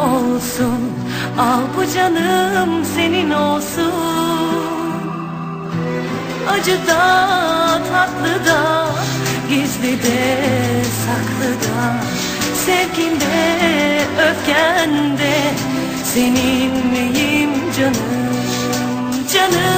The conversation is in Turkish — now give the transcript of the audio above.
olsun. Al bu canım senin olsun. Acı da tatlı da Gizli de saklı da. Sevginde öfkende Senin miyim canım canım?